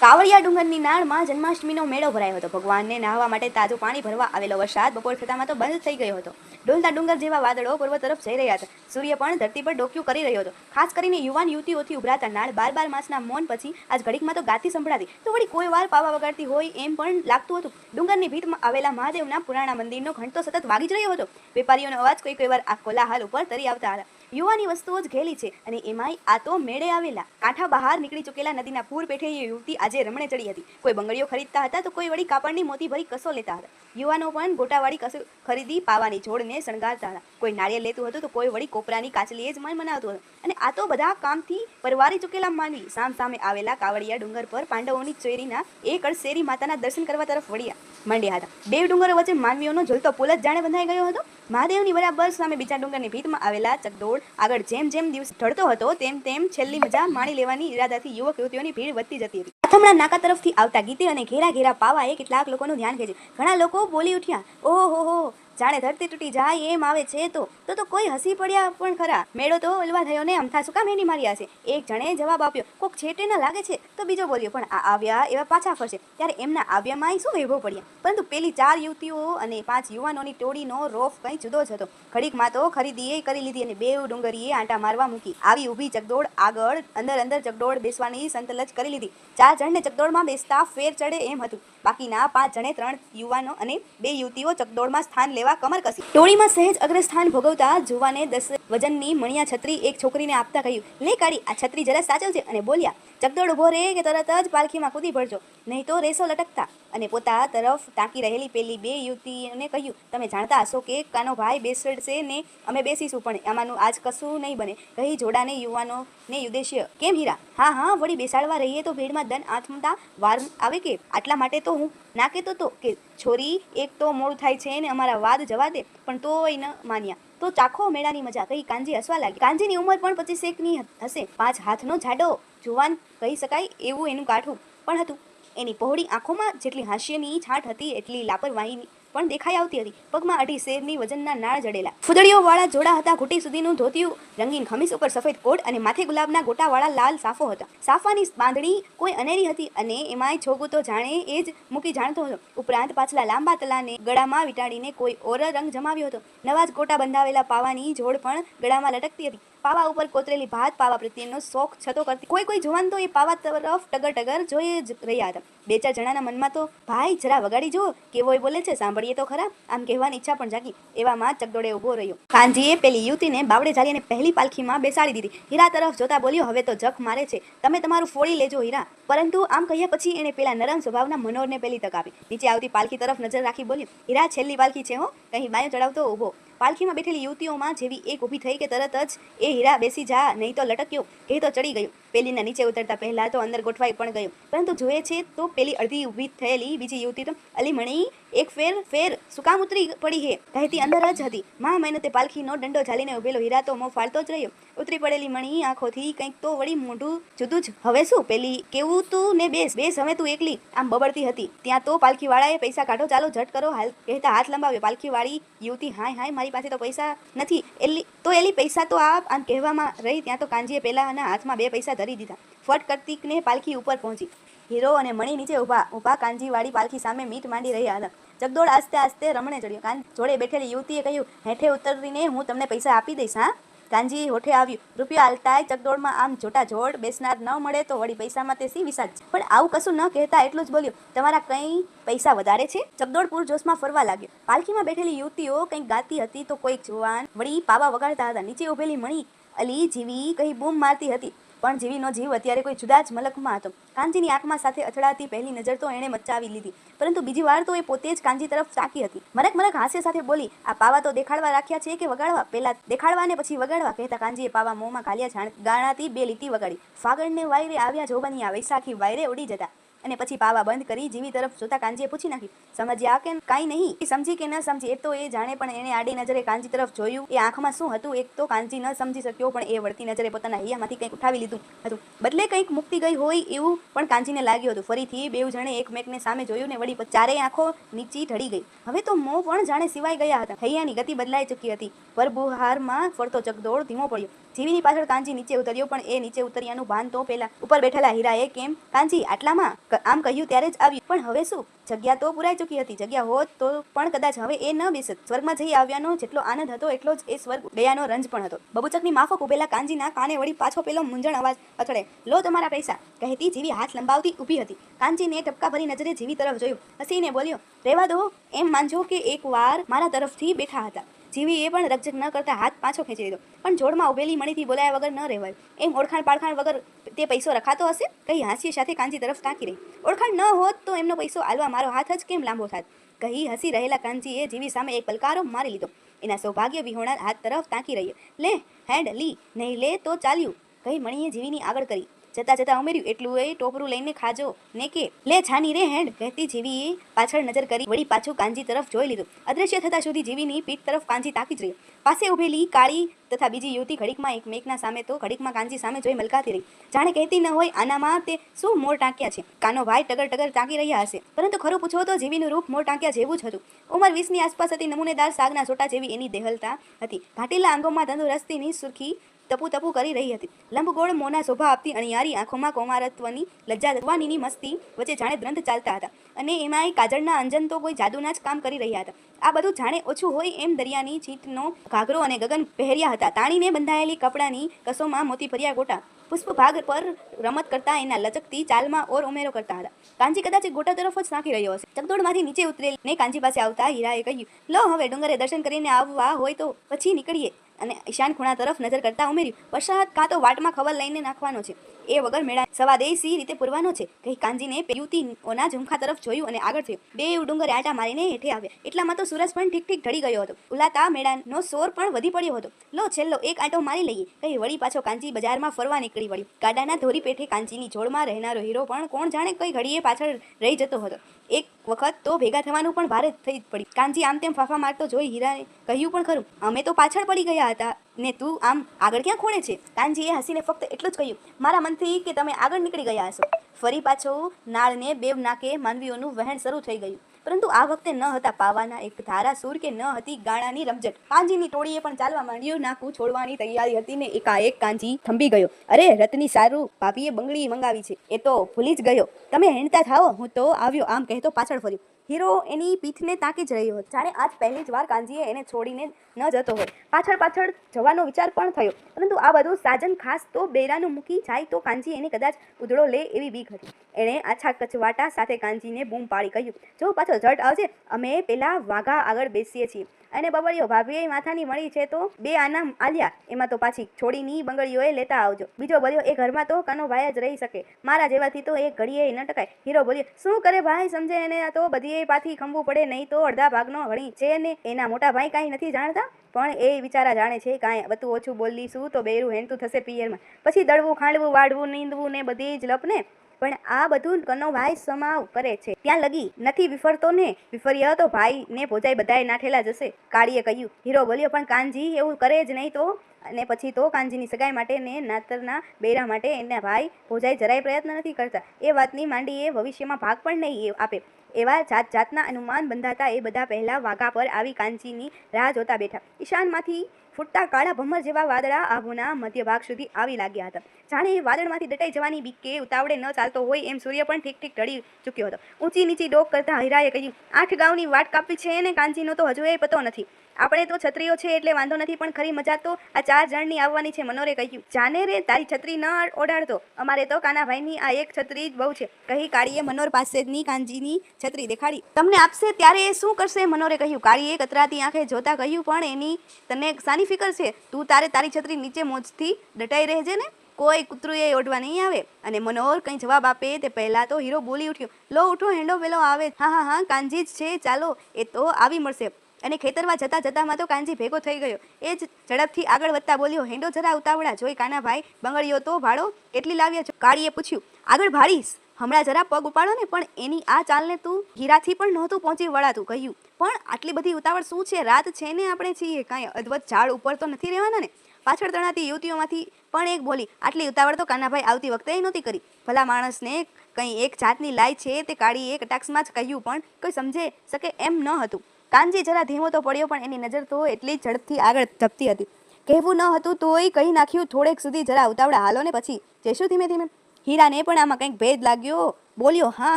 કાવડિયા ડુંગરની નાળમાં જન્માષ્ટમીનો મેળો ભરાયો હતો. ભગવાનને નહાવા માટે તાજું પાણી ભરવા આવેલો વરસાદ બપોર થતામાં તો બંધ થઈ ગયો હતો. ડોલતા ડુંગર જેવા વાદળો પૂર્વ તરફ જઈ રહ્યા હતા. સૂર્ય પણ ધરતી પર ડોક્યું કરી રહ્યો હતો. ખાસ કરીને યુવાન યુવતીઓથી ઉભરાતા નાળ બાર બાર માસના મૌન પછી આજ ઘડીકમાં તો ગાતી સંભળાતી. તો વળી કોઈ વાર પાવા વગાડતી હોય એમ પણ લાગતું હતું. ડુંગરની ભીતમાં આવેલા મહાદેવના પુરાણા મંદિરનો ઘંટો સતત વાગી જ રહ્યો હતો. વેપારીઓનો અવાજ કોઈ કોઈ વાર આ કોલાહલ ઉપર તરી આવતા હતા. યુવાની વસ્તુઓ જ ઘેલી છે અને એમાંય આ તો મેળે આવેલા. કાંઠા બહાર નીકળી ચૂકેલા નદીના પૂર પેઠે એ યુવતી આજે રમણે ચડી હતી. કોઈ બંગડીઓ ખરીદતા હતા તો કોઈ વળી કાપડની મોતી ભરી કસો લેતા હતા. યુવાનો પણ ગોટાવાળી કસો ખરીદી પાવાની જોડને શણગારતા હતા. કોઈ નાળિયેર લેતું હતું તો કોઈ વળી કોપરાની કાચલીએ જ મન મનાવતું હતું. અને આ તો બધા કામથી પરવારી ચૂકેલા માનવી. સામ સામે આવેલા કાવડિયા ડુંગર પર પાંડવોની ચોરીના એક શેરી માતાના દર્શન કરવા તરફ વળ્યા. માંડ્યા હતા. બે ડુંગરો વચ્ચે માનવીઓનો ઝૂલતો પુલ જ જાણે બંધાઈ ગયો હતો. મહાદેવની બરાબર સામે બીજા ડુંગરની ભીતમાં આવેલા ચકડોળ આગળ જેમ જેમ દિવસ ઢળતો હતો, તેમ તેમ છેલ્લી મજા માણી લેવાની ઈરાદાથી યુવક યુવતીઓની ભીડ વધતી જતી હતી. અથમણા નાકા તરફથી આવતા ગીતે અને ઘેરા ઘેરા પાવાએ કેટલાક લોકોનું ધ્યાન ખેંચ્યું. ઘણા લોકો બોલી ઉઠ્યા, ઓહો હો, જાણે ધરતી તૂટી જાય એમ આવે છે તો. તો તો કોઈ હસી પડ્યા પણ ખરા. મેળો તો ઓલવા થયો ને અમથા શું કામ એની માર્યા છે એક જણે જવાબ આપ્યો, કોક છેટે ના લાગે છે. તો બીજો બોલ્યો પણ આ આવ્યા એવા પાછા ફરશે. ત્યારે એમના આવ્યામાં શું વૈભવ પડ્યા? પરંતુ પેલી ચાર યુવતીઓ અને પાંચ યુવાનોની ટોળીનો રોફ કંઈ જુદો જ હતો. ઘડીકમાં તો ખરીદીએ કરી લીધી અને બે ડુંગરીએ આંટા મારવા મૂકી. આવી ઊભી ચકડોળ આગળ અંદર અંદર ચકડોળ બેસવાની સંતલજ કરી લીધી. ચાર જણને ચકડોળમાં બેસતા ફેર ચડે એમ હતું. બાકીના પાંચ જણે ત્રણ યુવાનો અને બે યુવતીઓ ચકડોળમાં સ્થાન લેવા કમર કસી. ટોળીમાં સહેજ અગ્રસ્થાન ભોગવતા જુવાને દસ વજનની મણિયા છત્રી એક છોકરીને આપતા કહ્યું, લે કાઢી આ છત્રી જરા સાચવજે અને બોલ્યા, ચકડોળ ઊભો કે તરત જ પાલખીમાં કૂદી પડજો નહીં તો રેસો લટકતા. અને પોતા તરફ ટાંકી રહેલી પેલી બે યુવતીઓને કહ્યું, તમે જાણતા હશો કે કાનો ભાઈ બેસડશે ને અમે બેસીશું, પણ આમાંનું આજ કશું નહીં બને. કહી જોડાને યુવાનો ને ઉદ્દેશ્ય કેમ હીરા? હા હા, વળી બેસાડવા રહીએ તો ભીડમાં દન આથમતા વાર આવે કે? આટલા માટે તો હું ના કહેતો તો કે, છોરી એક તો મોડું થાય છે ને અમારા વાદ જવા દે, પણ તોય ન માન્યા. તો ચાખો, મેળાની મજા. કહી કાંજી હસવા લાગી. કાંજીની ઉંમર પણ પચીસેકની હશે. પાંચ હાથનો જાડો જુવાન કહી શકાય એવું એનું કાઠું પણ હતું. એની પહોળી આંખોમાં જેટલી હાસ્યની છાંટ હતી, એટલી લાપરવાહી પણ દેખાઈ આવતી હતી. પગમાં અઢી શેરની વજનના નાળ જડેલા. ફૂદડીઓ વાળા જોડા હતા. ઘૂંટી સુધીનું ધોતિયું, રંગીન ખમીસ ઉપર સફેદ કોટ અને માથે ગુલાબના ગોટાવાળા લાલ સાફો હતા. સાફાની બાંધણી કોઈ અનેરી હતી અને એમાંય છોગું તો જાણે એ જ મૂકી જાણતો હતો. ઉપરાંત પાછલા લાંબા તલાને ગળામાં વીંટાડીને કોઈ ઓર રંગ જમાવ્યો હતો. નવા જ ગોટા બંધાવેલા પાવાની જોડ પણ ગળામાં લટકતી હતી. પાવા ઉપર કોતરેલી ભાત, પાવા પ્રત્યેનો શોખ, છતો કરતી કોઈ કોઈ જુવાન તો એ પાવા તરફ ટગર ટગર જોઈ જ રહ્યા હતા. બે ચાર જણાના મનમાં તો, ભાઈ, જરા વગાડી જુઓ કેવોય બોલે છે, સાંભળીએ તો ખરા. આમ કહેવાની ઈચ્છા પણ જાગી, એવામાં ચકડોળે ઊભો રહ્યો. કાનજીએ પેલી યુવતીને બાવડે ઝાલીને પહેલી પાલખીમાં બેસાડી દીધી. હીરા તરફ જોતા બોલ્યો, હવે તો જખ મારે છે. તમે તમારું ફોડી લેજો હીરા. પરંતુ આમ કહ્યા પછી એણે પેલા નરમ સ્વભાવના મનોહરને પેલી તક આપી. નીચે આવતી પાલખી તરફ નજર રાખી બોલ્યો, હીરા, છેલ્લી પાલખી છે હો. કહી બાયો ચડાવતો ઊભો. પાલખીમાં બેઠેલી યુવતીઓમાં જેવી એક ઊભી થઈ કે તરત જ એ હીરા બેસી જા, નહીં તો લટક્યો. એ તો ચડી ગયું. પેલીના નીચે ઉતરતા પહેલા તો અંદર ગોઠવાઈ પણ ગયું. પરંતુ જોઈએ છે તો પેલી અડધી ઊભી થયેલી બીજી યુવતી તો અલી મણી એક ફેર ફેર સુકામ ઉતરી પડી હે. કહેતી અંદર જ હતી. મા મહેનતે પાલખીનો દંડો ઝાલીને ઉભેલો હીરા તો મો ફાળતો જ રહ્યો. ઉતરી પડેલી મણી આંખોથી કંઈક તો વળી મોઢું જુદું જ. હવે શું? પેલી કેવું તું ને બેસ બેસ, હવે તું એકલી. આમ બબડતી હતી. ત્યાં તો પાલખીવાળાએ પૈસા કાઢો, ચાલો, ઝટ કરો. હાલ કહેતા હાથ લંબાવ્યો. પાલખીવાળી યુવતી, હાય હાય, મારી પાસે તો પૈસા નથી. એલી તો એલી પૈસા તો આપ આમ કહેવામાં રહી ત્યાં તો કાંજીએ પહેલાં એના હાથમાં બે પૈસા ધરી દીધા. ફટ કરતીકને પાલખી ઉપર પહોંચી. હીરો અને મણી નીચે ઊભા. ઊભા કાંજીવાળી પાલખી સામે મીટ માંડી રહ્યા હતા જગદોડ આસ્તે આસ્તે રમણે ચડ્યો. કાન જોડે બેઠેલી યુવતીએ કહ્યું, હેઠે ઉતરીને હું તમને પૈસા આપી દઈશ, હા? કાંજી હોઠે આવ્યું, રૂપિયા આલતાય ચકડોળમાં આમ જોટા જોડ બેસનાર ન મળે તો વળી પૈસામાં તે સી વિશાલ પણ આવું કશું ન કહેતા એટલું જ બોલ્યો, તમારા કંઈ પૈસા વધારે છે? ચકડોળ પૂરજોશમાં ફરવા લાગ્યો. પાલખીમાં બેઠેલી યુવતીઓ કંઈક ગાતી હતી તો કોઈક જુવાન વળી પાવા વગાડતા હતા. નીચે ઉભેલી મણી અલી જીવી કહી બૂમ મારતી હતી. પણ જીવીનો જીવ અત્યારે કોઈ જુદા જ મલકમાં હતો. કાંજીની આંખમાં સાથે અથડાતી પહેલી નજર તો એણે મચાવી લીધી. પરંતુ બીજી વાર તો એ પોતે જ કાંજી તરફ તાકી હતી. મરક મરક હાસ્ય સાથે બોલી, આ પાવા તો દેખાડવા રાખ્યા છે કે વગાડવા? પહેલા દેખાડવા ને પછી વગાડવા? કહેતા કાંજીએ પાવા મોંમાં કાલિયા છાણ ગાણાથી બે લીટી વગાડી. ફાગણને વાયરે આવ્યા જોબનિયા વૈશાખી વાયરે ઉડી જતા. અને પછી પાવા બંધ કરી જીવી તરફ જોતા કાંજીએ પૂછી નાખી સમજ્યા કે કાંઈ નહીં. સમજી કે ન સમજી, એ તો એ જાણે, પણ એને આડી નજરે કાંજી તરફ જોયું. એ આંખમાં શું હતું, એક તો કાંજી ન સમજી શક્યો, પણ એ વળતી નજરે પોતાના હૈયામાંથી કંઈક ઉઠાવી લીધું હતું. બદલે કંઈક મુક્તિ ગઈ હોય એવું પણ કાંજીને લાગ્યું હતું. ફરીથી બેઉ જણે એકમેકને સામે જોયું ને વળી ચારેય આંખો નીચી ઢળી ગઈ. હવે તો મો પણ જાણે સિવાય ગયા હતા. હૈયાની ગતિ બદલાઈ ચૂકી હતી. પરબુહારમાં ફરતો ચકદોડ ધીમો પડ્યો. જીવીની પાછળ કાંજી નીચે ઉતર્યો, પણ એ નીચે ઉતર્યાનું ભાન તો પેલા ઉપર બેઠેલા હીરાએ કેમ? કાંજી આટલામાં આમ કહ્યું ત્યારે જ આવ્યું. પણ હવે શું? જગ્યા તો પુરાઈ ચૂકી હતી. જગ્યા હોત તો પણ કદાચ હવે એ ન બેસત. સ્વર્ગમાં જઈ આવ્યાનો જેટલો આનંદ હતો, એટલો જ એ સ્વર્ગ ગયાનો રંજ પણ હતો. બબુચકની માફક ઉભેલા કાંજીના કાને વળી પાછો પેલો મૂંઝણ અવાજ અથડે લો તમારા પૈસા. કહેતી જીવી હાથ લંબાવતી ઊભી હતી. કાંજીને ટપકા ભરી નજરે જીવી તરફ જોયું. હસીને બોલ્યો, રહેવા દો. એમ માનજો કે એક વાર મારા તરફથી બેઠા હતા. જીવી એ પણ રકઝક ન કરતા હાથ પાછો ખેંચી લીધો. પણ જોડમાં ઉભેલી મણીથી બોલાયા વગર ન રહેવાય. એમ ઓળખાણ પાળખાણ વગર તે પૈસો રખાતો હશે? કઈ હાસ્ય સાથે કાંજી તરફ ટાંકી રહી. ઓળખાણ ન હોત તો એમનો પૈસો આલવા મારો હાથ જ કેમ લાંબો થાત? કહી હસી રહેલા કાંજીએ જીવી સામે એક પલકારો મારી લીધો. એના સૌભાગ્ય વિહોણા હાથ તરફ તાંકી રહ્યો લે હેન્ડ લી, નહીં લે તો ચાલ્યું. કહી મણીએ જીવીની આગળ કરી. જતા જતા ઉમેર્યું, એટલું એ ટોપરું લઈને ખાજો. ને કે, લે છાની રે હેન્ડ કહેતી જીવીએ પાછળ નજર કરી વળી પાછું કાંજી તરફ જોઈ લીધું. અદ્રશ્ય થતા સુધી જીવીની પીઠ તરફ કાંજી તાકી જ રહી. પાસે ઉભેલી કાળી તથા બીજી યુવતી ઘડીકમાં એક મેકના સામે તો ઘડીકમાં કાંજી સામે જોઈ મલકાતી રહી. જાણે કહેતી ન હોય આનામાં તે શું મોર ટાંક્યા છે. કાનો ભાઈ ટગર ટગર ટાંકી રહ્યા હશે. પરંતુ ખરું પૂછો તો જીવીનું રૂપ મોર ટાંક્યા જેવું જ હતું. ઉંમર વીસની આસપાસ હતી નમૂનેદાર સાગના સોટા જેવી એની દેહલતા હતી. ઘાટીલા અંગોમાં તંદુરસ્તીની સુરખી ટપુ તપુ કરી રહી હતી. લંબગોળ મોના શોભા આપતી અણિયારી આંખોમાં કોમારત્વની લજ્જા જવાની મસ્તી વચ્ચે જાણે દ્રંથ ચાલતા હતા. અને એમાંય કાજળના અંજન તો કોઈ જાદુના જ કામ કરી રહ્યા હતા. આ બધું જાણે ઓછું હોય એમ દરિયાની ચીટનો ઘાઘરો અને ગગન પહેર્યા હતા. તાણીને બંધાયેલી કપડાની કસોમાં મોતી ફર્યા ગોટા. પુષ્પ ભાગ પર રમત કરતા એના લચકતી ચાલમાં ઓર ઉમેરો કરતા હતા. કાંજી કદાચ ગોટા તરફ જ નાખી રહ્યો હશે. ચકદોડમાંથી નીચે ઉતરેલ ને કાંજી પાસે આવતા હીરાએ કહ્યું, લો હવે ડુંગરે દર્શન કરીને આવવા હોય તો પછી નીકળીએ. અને ઈશાન ખૂણા તરફ નજર કરતા ઉમેર્યું, વરસાદ કાં તો વાટમાં ખબર લઈને નાખવાનો છે. એ વગર મેળા સવા સી રીતે પૂરવાનો છે. કહી કાંજીને યુવતીઓના ઝુમખા તરફ જોયું અને આગળ થયું. બે ડુંગરે આટા મારીને હેઠે આવ્યા. એટલામાં તો સૂરજ પણ ઠીક ઠીક ઢળી ગયો હતો. ઉલાતા મેળાનો સોર પણ વધી પડ્યો હતો. લો છેલ્લો એક આંટો મારી લઈએ. કહી વળી પાછો કાંજી બજારમાં ફરવા નીકળી વળી ગાડાના ધોરી પેઠે કાંચીની જોડમાં રહેનારો હીરો પણ કોણ જાણે કઈ ઘડીએ પાછળ રહી જતો હતો. એક વખત તો ભેગા થવાનું પણ ભારે થઈ પડી કાંજી આમ તેમ ફાફા મારતો જોઈ હીરાને કહ્યું પણ ખરું, અમે તો પાછળ પડી ગયા હતા. ને તું આમ આગળ ક્યાં ખોળે છે? કાનજીએ હસીને ફક્ત એટલું જ કહ્યું, મારા મનથી કે તમે આગળ નીકળી ગયા હશો. ફરી પાછો નાળને બેવ નાકે માનવીઓનું વહેણ શરૂ થઈ ગયું. પરંતુ આ વખતે ન હતા પાવાના એક ધારા સૂર કે ન હતી ગાળાની રમઝટ. કાંજીની ટોળીએ પણ ચાલવા માંડ્યું, નાકું છોડવાની તૈયારી હતી ને એકાએક કાંજી થંભી ગયો. અરે, રતની સારું ભાભીએ બંગડી મંગાવી છે, એ તો ભૂલી જ ગયો. તમે હેણતા થાઓ, હું તો આવ્યો, આમ કહેતો પાછળ ફર્યો. હીરો એની પીઠને તાકી જ રહ્યો હતો. જાણે આજ પહેલી જ વાર કાંજીએ એને છોડીને ન જતો હોય. પાછળ પાછળ જવાનો વિચાર પણ થયો. પરંતુ આ બધું સાજન ખાસ તો બેરાનું મૂકી જાય તો કાંજી એને કદાચ ઉધળો લે એવી બીક હતી. એણે આછા કચવાટા સાથે કાંજીને બૂમ પાડી કહ્યું, જો પાછો ઝટ આવજે અમે પેલા વાઘા આગળ બેસીએ છીએ. અને બબડીઓ ભાભીએ માથાની મળી છે તો બે આના આલ્યા. એમાં તો પાછી છોડીની બંગડીઓએ લેતા આવજો. બીજો બોલ્યો, એ ઘરમાં તો કાનો ભાઈ જ રહી શકે. મારા જેવાથી તો એ ઘડીએ ન ટકાય. હીરો બોલ્યો, શું કરે ભાઈ? સમજે એને તો બધીએ પાછી ખંભું પડે, નહીં તો અડધા ભાગનો વળી છે ને એના મોટા ભાઈ કાંઈ નથી જાણતા. પણ એ વિચારા જાણે છે કાંઈ બધું ઓછું બોલીશું તો બેરું હેનતું થશે પિયરમાં. પછી દળવું, ખાંડવું વાડવું નીંદવું ને બધી જ લપને. પણ આ બધું કનો ભાઈ સમાવ કરે છે. ત્યાં લગી નથી વિફરતો ને. વિફર્યો તો ભાઈ ને ભોજાઈ બધાએ નાઠેલા જશે. કાળીએ કહ્યું, હીરો બોલ્યો, પણ કાનજી એવું કરે જ નહીં તો. અને પછી તો કાનજીની સગાઈ માટે ને નાતરના બેરા માટે એના ભાઈ ભોજાઈ જરાય પ્રયત્ન નથી કરતા. એ વાતની માંડી એ ભવિષ્યમાં ભાગ પણ નહીં એ આપે. એવા જાત જાતના અનુમાન બંધાતા એ બધા પહેલા વાઘા પર આવી કાંચીની રાહ જોતા બેઠા. ઈશાનમાંથી ફૂટતા કાળા ભમર જેવા વાદળા આબુના મધ્ય ભાગ સુધી આવી લાગ્યા હતા. જાણે એ વાદળમાંથી દટાઈ જવાની બીકે ઉતાવળે ન ચાલતો હોય એમ સૂર્ય પણ ઠીક ઠીક ઢળી ચૂક્યો હતો. ઊંચી નીચી ડોક કરતા હીરાએ કહ્યું, આઠ ગાઉની વાટ કાપી છે ને કાંચીનો તો હજુ એ પતો નથી. આપણે તો છત્રીઓ છે એટલે વાંધો નથી, પણ ખરી મજા તો આ ચાર જણની આવવાની છે, મનોરે કહ્યું. જાને રે, તારી છત્રી ન ઓઢાડતો. અમારે તો કાનાભાઈની આ એક છત્રી જ બહુ છે. કહી કાળીએ મનોર પાસેની કાનજીની છત્રી દેખાડી. તમને આપશે ત્યારે એ શું કરશે? મનોરે કહ્યું. કાળીએ કતરાતી આંખે જોતા કહ્યું, પણ એની તને સાની ફિકર છે? તું તારે તારી છત્રી નીચે મોજથી દટાઈ રહેજે ને? કોઈ કૂતરું એ ઓઢવા નહીં આવે. અને મનોહર કંઈ જવાબ આપે તે પહેલાં તો હીરો બોલી ઉઠ્યો. લો, ઉઠો, હેંડો વેલો આવે. હા હા હા કાંજી જ છે. ચાલો, એ તો આવી મળશે. અને ખેતરમાં જતા જતામાં તો કાનજી ભેગો થઈ ગયો. એ જ ઝડપથી આગળ વધતા બોલ્યો, હેંડો જરા ઉતાવળા જોઈ કાનાભાઈ, બંગડીઓ તો ભાડો કેટલી લાવ્યા છો. કાળીએ પૂછ્યું, આગળ ભાડીશ હમણાં જરા પગ ઉપાડો ને, પણ એની આ ચાલને તું હીરાથી પણ નહોતું પહોંચી વળાતું, કહ્યું. પણ આટલી બધી ઉતાવળ શું છે? રાત છે ને આપણે છીએ, કાંઈ અદવત ઝાડ ઉપર તો નથી રહેવાના ને? પાછળ તણાતી યુવતીઓમાંથી પણ એક બોલી, આટલી ઉતાવળ તો કાનાભાઈ આવતી વખતે નહોતી કરી. ભલા માણસને કંઈ એક જાતની લાય છે તે કાળીએ કટાક્ષમાં જ કહ્યું, પણ કોઈ સમજે શકે એમ ન હતું. કાનજી જરા ધીમો તો પડ્યો પણ એની નજર તો એટલી ઝડપથી આગળ ધપતી હતી. કહેવું ન હતું તોય કહી નાખ્યું, થોડેક સુધી જરા ઉતાવળા હાલો ને પછી. જઈશું ધીમે ધીમે. હીરાને પણ આમાં કંઈક ભેદ લાગ્યો. બોલ્યો, હા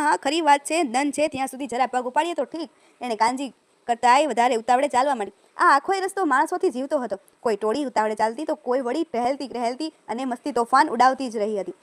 હા, ખરી વાત છે દન છે, ત્યાં સુધી જરા પગ ઉપાડીએ તો ઠીક. એણે કાનજી કરતાંય વધારે ઉતાવળે ચાલવા માંડી. આ આખોય રસ્તો માણસોથી જીવતો હતો. કોઈ ટોળી ઉતાવળે ચાલતી, તો કોઈ વળી ટહેલતી રહેલતી અને મસ્તી તોફાન ઉડાવતી જ રહી હતી.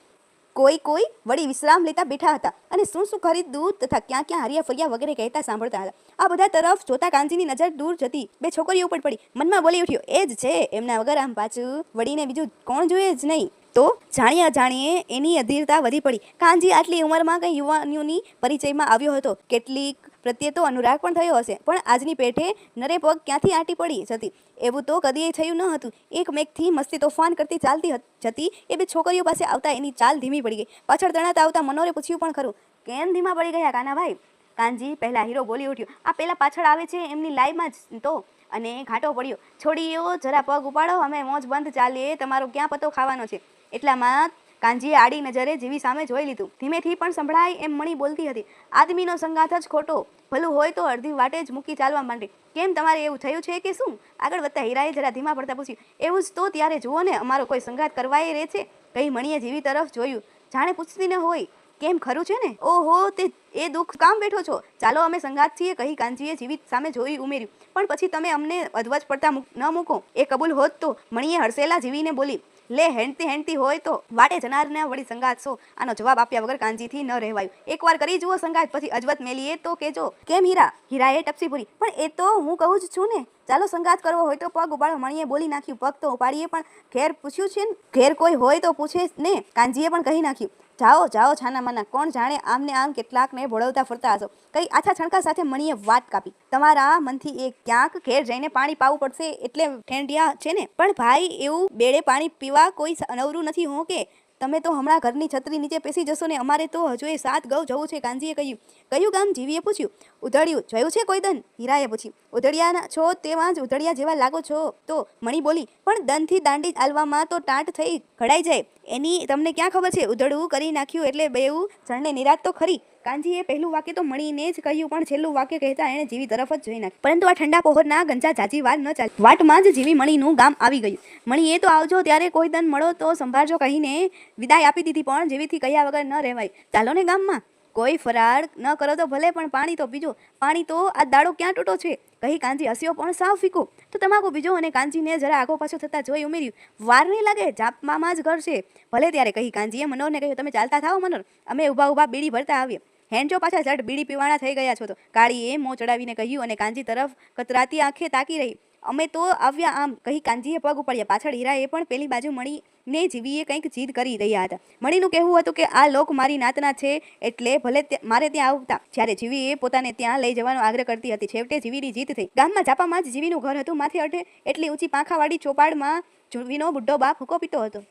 કોઈ કોઈ વળી વિશ્રામ લેતા બેઠા હતા અને શું શું ખરીદવું તથા ક્યાં ક્યાં હરિયા ફરિયા વગેરે કહેતા સાંભળતા હતા. આ બધા તરફ જોતા કાંજીની નજર દૂર જતી બે છોકરીઓ ઉપર પડી. મનમાં બોલી ઉઠ્યો, એ જ છે, એમના વગર આમ પાછું વળીને બીજું કોણ જોઈએ જ નહીં. તો જાણીએ એની અધીરતા વધી પડી. કાંજી આટલી ઉંમરમાં કંઈ યુવાનીઓની પરિચયમાં આવ્યો હતો. કેટલીક પ્રત્યે તો અનુરાગ પણ થયો હશે. પણ આજની પેઠે નરે પગ ક્યાંથી આંટી પડી જતી? એવું તો કદીએ થયું ન હતું. એક મેઘથી મસ્તી તોફાન કરતી ચાલતી જતી. એ બે છોકરીઓ પાસે આવતા એની ચાલ ધીમી પડી ગઈ. પાછળ તણાતા આવતા મનોરે પૂછ્યું પણ ખરું, કેમ ધીમા પડી ગયા કાનાભાઈ? કાનજી પહેલાં હીરો બોલી ઉઠ્યો, આ પહેલાં પાછળ આવે છે એમની લાઈવમાં જ તો. અને ઘાટો પડ્યો, છોડીઓ, જરા પગ ઉપાડો, અમે મોજ બંધ ચાલીએ, તમારો ક્યાં પતો ખાવાનો છે? એટલામાં કાંજીએ આડી નજરે જીવી સામે જોઈ લીધું. ધીમેથી પણ સંભળાય એમ મણી બોલતી હતી. આદમીનો સંગાથ જ ખોટો. ભલું હોય તો અડધી વાટે જ મૂકી ચાલવા માંડી. કેમ તમારે એવું થયું છે કે શું? આગળ વધતા હીરાએ જરા ધીમા પડતા પૂછ્યું, એવું જ તો ત્યારે જુઓ ને, અમારો કોઈ સંગાથ કરવાય રહે છે? કઈ મણીએ જીવી તરફ જોયું. જાણે પૂછતી ન હોય. કેમ ખરું છે ને? ઓહો, તે એ દુઃખ કામ બેઠો છો. ચાલો અમે સંગાત છીએ, કહી કાંજીએ જીવિત સામે જોઈ ઉમેર્યું. પણ પછી તમે અમને અધવજ પડતા ન મૂકો. એ કબૂલ હોત તો. મણીએ હડસેલા જીવીને બોલી લે હેંડતી હેંડતી હોય તો વાટે જનારને વળી સંગાત છો આનો જવાબ આપ્યા વગર કાંજીથી ન રહેવાયું. એકવાર કરી જુઓ સંગાત, પછી અજવત મેલીએ તો કેજો કેમ હીરા? હીરાએ ટપસી પૂરી પણ એ તો હું કહું જ છું ને, ચાલો સંગાત કરવો હોય તો પગ ઉપાડો. મણીએ બોલી નાખ્યું, પગ તો ઉપાડીએ, પણ ઘેર પૂછ્યું છે ને? ઘેર કોઈ હોય તો પૂછે ને? કાંજીએ પણ કહી નાખ્યું જાઓ જાઓ છાના માના, કોણ જાણે આમને આમ કેટલાકને ભોળવતા ફરતા હશો. કઈ આછા છણકા સાથે મણીએ વાત કાપી. તમારા મનથી એ ક્યાંક ઘેર જઈને પાણી પાવું પડશે એટલે ઠેંડિયા છે ને? પણ ભાઈ, એવું બેડે પાણી પીવા કોઈ અનવરું નથી હું કે? તમે તો હમણાં ઘરની છત્રી નીચે પેસી જશો ને, અમારે તો હજુ એ સાત ગૌ જવું છે કાંજીએ કહ્યું. કયું ગામ? જીવીએ પૂછ્યું. ઉધડિયું. જોયું છે કોઈ દન હીરાએ પૂછ્યું ઉધડિયાના છો તેમાં જ ઉધડિયા જેવા લાગો છો? તો મણી બોલી, પણ દનથી દાંડી આલવામાં તો ટાંટ થઈ ઘડાઈ જાય. એની તમને ક્યાં ખબર છે? ઉધડવું કરી નાખ્યું એટલે બેવું જણને નિરાત તો ખરી. કાંજીએ પહેલું વાક્ય તો મણીને જ કહ્યું, પણ છેલ્લું વાક્ય કહેતા એણે જીવી તરફ જ જોઈ નાખ્યું. પરંતુ આ ઠંડા પહોરના ગંજા જાજી વાર ન ચાલી. વાટમાં જ જીવી મણીનું ગામ આવી ગયું. મણીએ તો આવજો, ત્યારે કોઈ દન મળો તો સંભાળજો કહીને વિદાય આપી દીધી, પણ જેવીથી કહ્યા વગર ન રહેવાય. ચાલો ને ગામમાં. કોઈ ફરાળ ન કરો તો ભલે, પણ પાણી તો પીજો. પાણી તો આ દાડો ક્યાં તૂટો છે? કહી કાંજી હસ્યો પણ સાવ ફીકો. તો તમાકુ બીજો અને કાંજીને જરા આગો પાછો થતા જોઈ ઉમેર્યું, વાર નહીં લાગે જાપમાં જ ઘર છે. ભલે ત્યારે કહી કાંજીએ મનોરને કહ્યું, તમે ચાલતા થાઓ મનોર અમે ઊભા ઊભા બીડી ભરતા આવીએ. હેન્ડજો પાછા ઝટ, બીડી પીવાના થઈ ગયા છો તો. કાળીએ મોં ચડાવીને કહ્યું અને કાંજી તરફ કતરાતી આંખે તાકી રહી. અમે તો આવ્યા આમ, કહી કાંજીએ પગ ઉપાડ્યા. પાછળ હીરાએ પણ પેલી બાજુ મણી ને જીવીએ કંઈક જીદ કરી રહ્યા હતા. મણીનું કહેવું હતું કે આ લોક મારી નાતના છે એટલે ભલે મારે ત્યાં આવતા. જ્યારે જીવીએ પોતાને ત્યાં લઈ જવાનો આગ્રહ કરતી હતી. છેવટે જીવીની જીત થઈ. ગામમાં ઝાપામાં જ જીવીનું ઘર હતું. માથે અઢે એટલી ઊંચી પાંખાવાળી ચોપાડમાં જીવીનો બુઢ્ઢો બાપ હુકો પીતો હતો.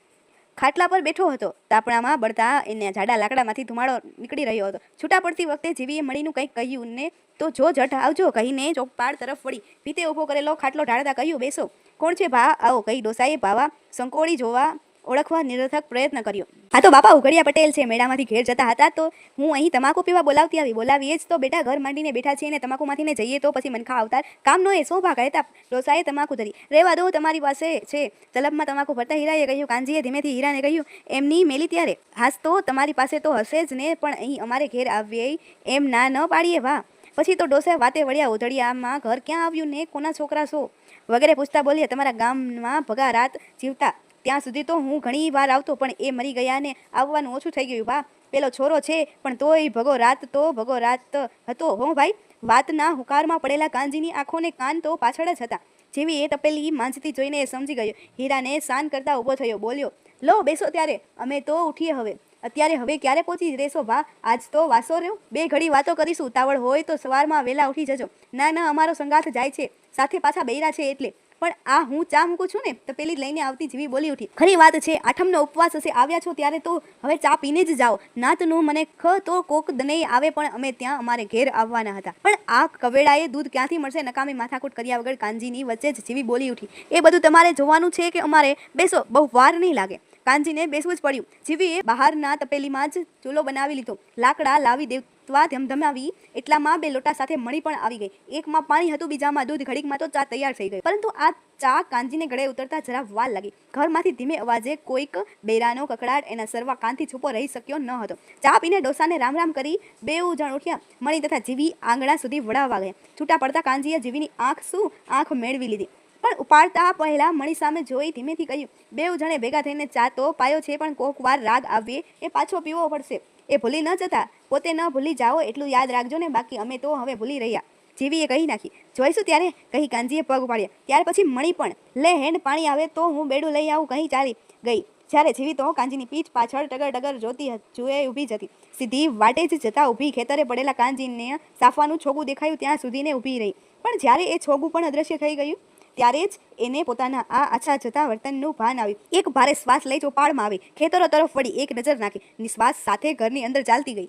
ખાટલા પર બેઠો હતો. તાપણામાં બળતા એને જાડા લાકડામાંથી ધુમાડો નીકળી રહ્યો હતો. છૂટા પડતી વખતે જીવીએ મળીનું કંઈક કહ્યું ને તો જો જટ આવજો કહીને ચોપાડ તરફ વળી. ભીતે ઊભો કરેલો ખાટલો ઢાળતા કહ્યું, બેસો. કોણ છે ભા? આવો, કહી ડોસાએ ભાવા. સંકોળી જોવા ઓળખવા નિરર્થક પ્રયત્ન કર્યો. હા તો બાપા, ઉઘડિયા પટેલ છે, મેળામાંથી ઘેર જતા હતા, તો હું અહીં તમાકુ પીવા બોલાવતી આવી. બોલાવીએ જ તો બેટા, ઘર માંડીને બેઠા છીએ અને તમાકુમાંથી ને જઈએ તો પછી મનખા આવતા. કામનો એ શોભા કહેતા ડોસાએ તમાકુ ધરી. રેવા દો, તમારી પાસે છે. તલબમાં તમાકુ ભરતા હીરાએ કહ્યું, કાનજીએ ધીમેથી હીરાને કહ્યું, એમની મેલી ત્યારે. હાસ તો, તમારી પાસે તો હશે જ ને, પણ અહીં અમારે ઘેર આવીએ એમ ના ન પાડીએ, વાહ. પછી તો ડોસે વાતે વળ્યા, ઉધડિયામાં ઘર ક્યાં આવ્યું ને, કોના છોકરા છો? વગેરે પૂછતા બોલીએ, તમારા ગામમાં ભગા રાત જીવતા ત્યાં સુધી તો હું ઘણી વાર આવતો, પણ એ મરી ગયા ને આવવાનું ઓછું થઈ ગયું. બા પેલો છોરો છે, પણ તોય ભગો રાત તો ભગો રાત હતો. હો ભાઈ, વાતના હુકારમાં પડેલા કાંજીની આંખોને કાન તો પાછળ જ હતા. જેવી એ તપેલી માંજતી જોઈને એ સમજી ગયો. હીરાને શાન કરતા ઊભો થયો, બોલ્યો, લો, બેસો ત્યારે, અમે તો ઉઠીએ હવે. અત્યારે હવે ક્યારે પહોંચી રહેશો? ભા આજ તો વાસો રહ્યો. બે ઘડી વાતો કરીશું. ઉતાવળ હોય તો સવારમાં વહેલા ઉઠી જજો. ના ના, અમારો સંગાથ જાય છે. સાથે પાછા બૈરા છે એટલે. પણ આ હું ચા મૂકું છું ને, તો પેલી લઈને આવતી જીવી બોલી ઉઠી, ખરી વાત છે, આઠમનો ઉપવાસ હશે, આવ્યા છો ત્યારે તો હવે ચા પીને જ જાઓ. નાતનું મને ખ તો કોક દને આવે, પણ અમે ત્યાં અમારે ઘેર આવવાના હતા. પણ આ કવેળાએ દૂધ ક્યાંથી મળશે? નકામી માથાકૂટ કર્યા વગર કાંજીની વચ્ચે જ જીવી બોલી ઉઠી, એ બધું તમારે જોવાનું છે કે અમારે બેસો, બહુ વાર નહીં લાગે. કાનજીને બેસવું જ પડ્યું. જીવીએ બહારના તપેલીમાં જ ચૂલો બનાવી લીધો. લાકડા લાવી દેવવા ધમધમાવી એટલામાં બે લોટા સાથે મણી પણ આવી ગઈ. એકમાં પાણી હતું, બીજામાં દૂધ, ઘડીકમાં તો ચા તૈયાર થઈ ગઈ. પરંતુ આ ચા કાંજીને ગળે ઉતરતા જરા વાલ લાગી. ઘરમાંથી ધીમે અવાજે કોઈક બેરાનો, કકડાટ, એના સર્વા કાનથી છૂપો રહી શક્યો ન હતો. ચા પીને ડોસાને રામ રામ કરી બેઉ જણ ઉઠ્યા. મણી તથા જીવી આંગણા સુધી વળાવવા ગયા. છૂટા પડતા કાંજીએ જીવીની આંખ શું આંખ મેળવી લીધી. પણ ઉપાડતા પહેલા મણી સામે જોઈ ધીમેથી કહ્યું બેઉ જણે ભેગા થઈને ચા તો પાયો છે, પણ કોક વાર રાગ આવીએ એ પાછો પીવો પડશે. એ ભૂલી ન જતા. પોતે ન ભૂલી જાઓ એટલું યાદ રાખજો ને બાકી અમે તો હવે ભૂલી રહ્યા. જીવીએ કહી નાખી. જોઈશું ત્યારે કહી કાંજીએ પગ ઉપાડ્યા. ત્યાર પછી મણી પણ, લે હેન્ડ પાણી આવે તો હું બેડું લઈ આવું. કહી ચાલી ગઈ. જ્યારે જીવી તો કાંજીની પીઠ પાછળ ટગર ટગર જોતી જુએ ઊભી જતી. સીધી વાટે જ જતા ઊભી ખેતરે પડેલા કાંજીને સાફવાનું છોગું દેખાયું ત્યાં સુધીને ઊભી રહી. પણ જ્યારે એ છોગું પણ અદ્રશ્ય થઈ ગયું ત્યારે જ એને પોતાના આ આછા જતા વર્તનનું ભાન આવ્યું. એક ભારે શ્વાસ લઈ ચોપાળમાં આવી. ખેતરો તરફ વળી એક નજર નાખી. નિશ્વાસ સાથે ઘરની અંદર ચાલતી ગઈ.